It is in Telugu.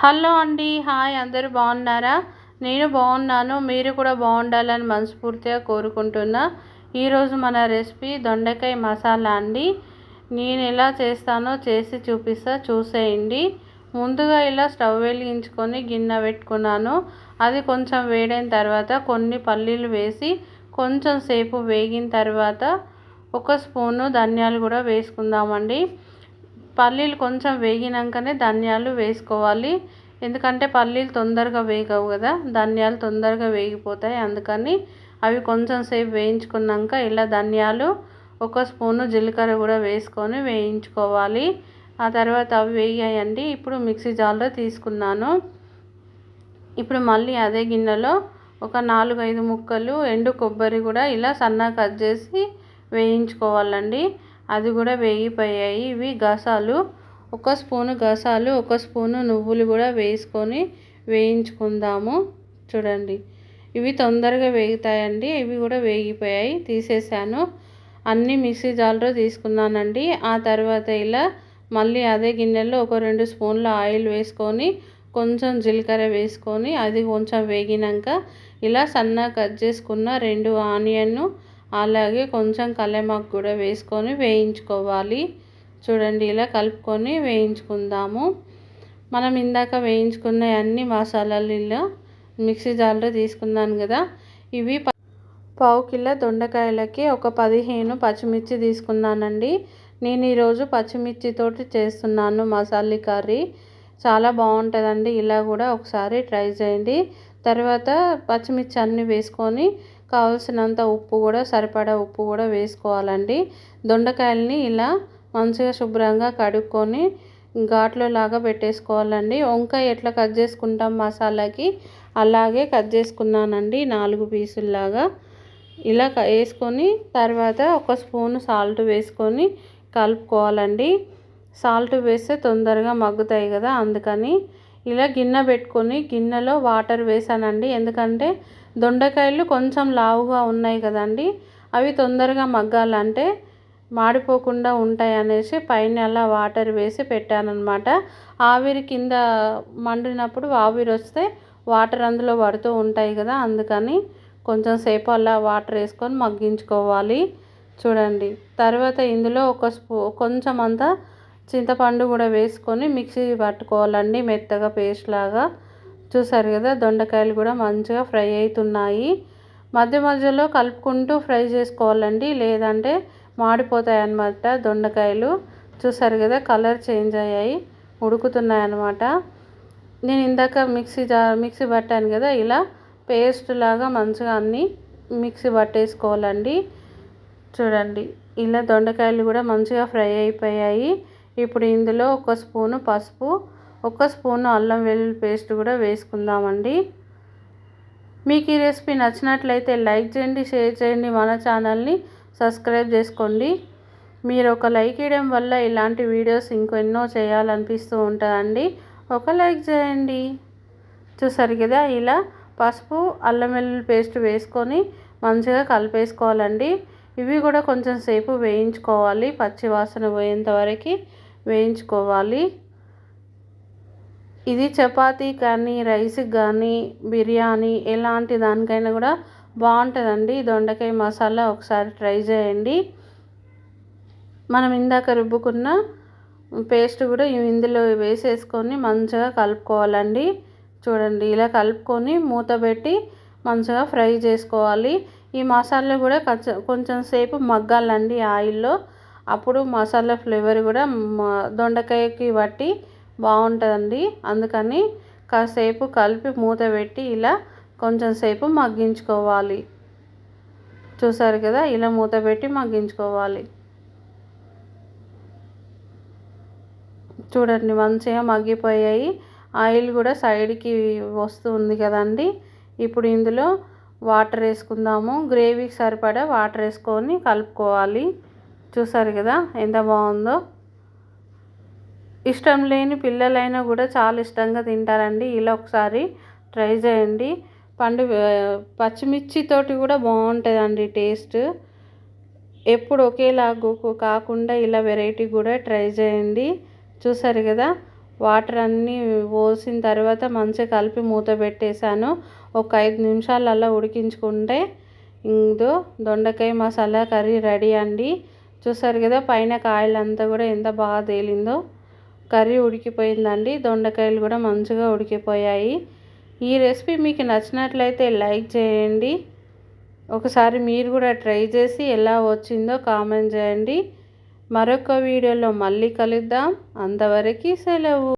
హలో అండి హాయ్ అందరూ బాగున్నారా? నేను బాగున్నాను మీరు కూడా బాగుండాలని మనస్ఫూర్తిగా కోరుకుంటున్నా. ఈరోజు మన రెసిపీ దొండకాయ మసాలా అండి. నేను ఎలా చేస్తానో చేసి చూపిస్తా చూసేయండి. ముందుగా ఇలా స్టవ్ వెలిగించుకొని గిన్నె పెట్టుకున్నాను. అది కొంచెం వేడైన తర్వాత కొన్ని పల్లీలు వేసి కొంచెం సేపు వేగిన తర్వాత ఒక స్పూను ధనియాలు కూడా వేసుకుందామండి. పల్లీలు కొంచెం వేగినాకనే ధనియాలు వేసుకోవాలి. ఎందుకంటే పల్లీలు తొందరగా వేగవు కదా ధనియాలు తొందరగా వేగిపోతాయి. అందుకని అవి కొంచెం సేపు వేయించుకున్నాక ఇలా ధనియాలు ఒక స్పూను జీలకర్ర కూడా వేసుకొని వేయించుకోవాలి. ఆ తర్వాత అవి వేయాయండి ఇప్పుడు మిక్సీ జార్లో తీసుకున్నాను. ఇప్పుడు మళ్ళీ అదే గిన్నెలో ఒక నాలుగు ఐదు ముక్కలు ఎండు కొబ్బరి కూడా ఇలా సన్నగా కట్ చేసి వేయించుకోవాలండి. అది కూడా వేగిపోయాయి. ఇవి గసాలు. ఒక స్పూను గసాలు ఒక స్పూను నువ్వులు కూడా వేసుకొని వేయించుకుందాము. చూడండి. ఇవి తొందరగా వేగుతాయండి. ఇవి కూడా వేగిపోయాయి. తీసేసాను. అన్నీ మిక్సీ జార్లో తీసుకున్నానండి. ఆ తర్వాత ఇలా మళ్ళీ అదే గిన్నెలో ఒక రెండు స్పూన్ల ఆయిల్ వేసుకొని కొంచెం జీలకర్ర వేసుకొని అది కొంచెం వేగినాక ఇలా సన్నగా కట్ చేసుకున్న రెండు ఆనియన్ అలాగే కొంచెం కలెమాకు కూడా వేసుకొని వేయించుకోవాలి. చూడండి ఇలా కలుపుకొని వేయించుకుందాము. మనం ఇందాక వేయించుకున్న అన్ని మసాలాలు మిక్సీ జార్లో తీసుకున్నాను కదా ఇవి పావు కిలో దొండకాయలకి ఒక పదిహేను పచ్చిమిర్చి తీసుకున్నానండి. నేను ఈరోజు పచ్చిమిర్చితోటి చేస్తున్నాను మసాలా కర్రీ. చాలా బాగుంటుందండి. ఇలా కూడా ఒకసారి ట్రై చేయండి. తర్వాత పచ్చిమిర్చి అన్నీ వేసుకొని కావలసినంత ఉప్పు కూడా సరిపడా ఉప్పు కూడా వేసుకోవాలండి. దొండకాయల్ని ఇలా మంచిగా శుభ్రంగా కడుక్కొని ఘాట్లో లాగా పెట్టేసుకోవాలండి. వంకాయ ఎట్లా కట్ చేసుకుంటాం మసాలాకి? అలాగే కట్ చేసుకున్నానండి నాలుగు పీసుల్లాగా ఇలా వేసుకొని తర్వాత ఒక స్పూన్ సాల్ట్ వేసుకొని కలుపుకోవాలండి. సాల్ట్ వేస్తే తొందరగా మగ్గుతాయి కదా అందుకని. ఇలా గిన్నె పెట్టుకొని గిన్నెలో వాటర్ వేసానండి. ఎందుకంటే దొండకాయలు కొంచెం లావుగా ఉన్నాయి కదండి. అవి తొందరగా మగ్గాలంటే మాడిపోకుండా ఉంటాయి అనేసి పైన అలా వాటర్ వేసి పెట్టానమాట ఆవిరి కింద మండినప్పుడు ఆవిరి వస్తే వాటర్ అందులో పడుతూ ఉంటాయి కదా అందుకని కొంచెం సేపు అలా వాటర్ వేసుకొని మగ్గించుకోవాలి. చూడండి. తర్వాత ఇందులో ఒక స్పూ కొంచెం అంతా చింతపండు కూడా వేసుకొని మిక్సీ పట్టుకోవాలండి మెత్తగా పేస్ట్ లాగా. చూసారు కదా దొండకాయలు కూడా మంచిగా ఫ్రై అవుతున్నాయి మధ్య మధ్యలో కలుపుకుంటూ ఫ్రై చేసుకోవాలండి. లేదంటే మాడిపోతాయి అన్నమాట దొండకాయలు. చూసారు కదా కలర్ చేంజ్ అయ్యాయి ఉడుకుతున్నాయి అన్నమాట నేను ఇందాక మిక్సీ జా మిక్సీ పట్టాను కదా ఇలా పేస్ట్ లాగా మంచిగా అన్నీ మిక్సీ పట్టేసుకోవాలండి. చూడండి ఇలా దొండకాయలు కూడా మంచిగా ఫ్రై అయిపోయాయి. ఇప్పుడు ఇందులో ఒక స్పూను పసుపు ఒక స్పూను అల్లం వెల్లుల్లి పేస్ట్ కూడా వేసుకుందామండి. మీకు ఈ రెసిపీ నచ్చినట్లయితే లైక్ చేయండి షేర్ చేయండి మన ఛానల్ని సబ్స్క్రైబ్ చేసుకోండి. మీరు ఒక లైక్ ఇవ్వడం వల్ల ఇలాంటి వీడియోస్ ఇంకెన్నో చేయాలనిపిస్తూ ఉంటుందండి. ఒక లైక్ చేయండి. చూసారు కదా ఇలా పసుపు అల్లం వెల్లుల్లి పేస్ట్ వేసుకొని మంచిగా కలిపేసుకోవాలండి. ఇవి కూడా కొంచెం సేపు వేయించుకోవాలి పచ్చి వాసన పోయేంత వరకు వేయించుకోవాలి. ఇది చపాతీ కానీ రైస్ కానీ బిర్యానీ ఎలాంటి దానికైనా కూడా బాగుంటుందండి. దొండకాయ మసాలా ఒకసారి ట్రై చేయండి. మనం ఇందాక రుబ్బుకున్న పేస్ట్ కూడా ఇందులో వేసేసుకొని మంచిగా కలుపుకోవాలండి. చూడండి ఇలా కలుపుకొని మూత పెట్టి మంచిగా ఫ్రై చేసుకోవాలి. ఈ మసాలా కూడా కొంచెం సేపు మగ్గాలండి ఆయిల్లో. అప్పుడు మసాలా ఫ్లేవర్ కూడా దొండకాయకి బట్టి బాగుంటుందండి. అందుకని కాసేపు కలిపి మూత పెట్టి ఇలా కొంచెం సేపు మగ్గించుకోవాలి. చూసారు కదా? ఇలా మూత పెట్టి మగ్గించుకోవాలి. చూడండి మంచిగా మగ్గిపోయాయి. ఆయిల్ కూడా సైడ్కి వస్తుంది కదండి. ఇప్పుడు ఇందులో వాటర్ వేసుకుందాము. గ్రేవీకి సరిపడా వాటర్ వేసుకొని కలుపుకోవాలి. చూసారు కదా? ఎంత బాగుందో? ఇష్టం లేని పిల్లలైనా కూడా చాలా ఇష్టంగా తింటారండి. ఇలా ఒకసారి ట్రై చేయండి. పండు పచ్చిమిర్చితోటి కూడా బాగుంటుందండి టేస్ట్. ఎప్పుడు ఒకేలాగా కాకుండా ఇలా వెరైటీ కూడా ట్రై చేయండి. చూసారు కదా వాటర్ అన్నీ పోసిన తర్వాత మంచిగా కలిపి మూత పెట్టేశాను. ఒక ఐదు నిమిషాలలో ఉడికించుకుంటే ఇందో దొండకాయ మసాలా కర్రీ రెడీ అండి. చూసారు కదా పైన కాయలంతా కూడా ఎంత బాగా తేలిందో. కర్రీ ఉడికిపోయిందండి. దొండకాయలు కూడా మంచిగా ఉడికిపోయాయి. ఈ రెసిపీ మీకు నచ్చినట్లయితే లైక్ చేయండి. ఒకసారి మీరు కూడా ట్రై చేసి ఎలా వచ్చిందో కామెంట్ చేయండి. మరొక వీడియోలో మళ్ళీ కలుద్దాం. అంతవరకు సెలవు.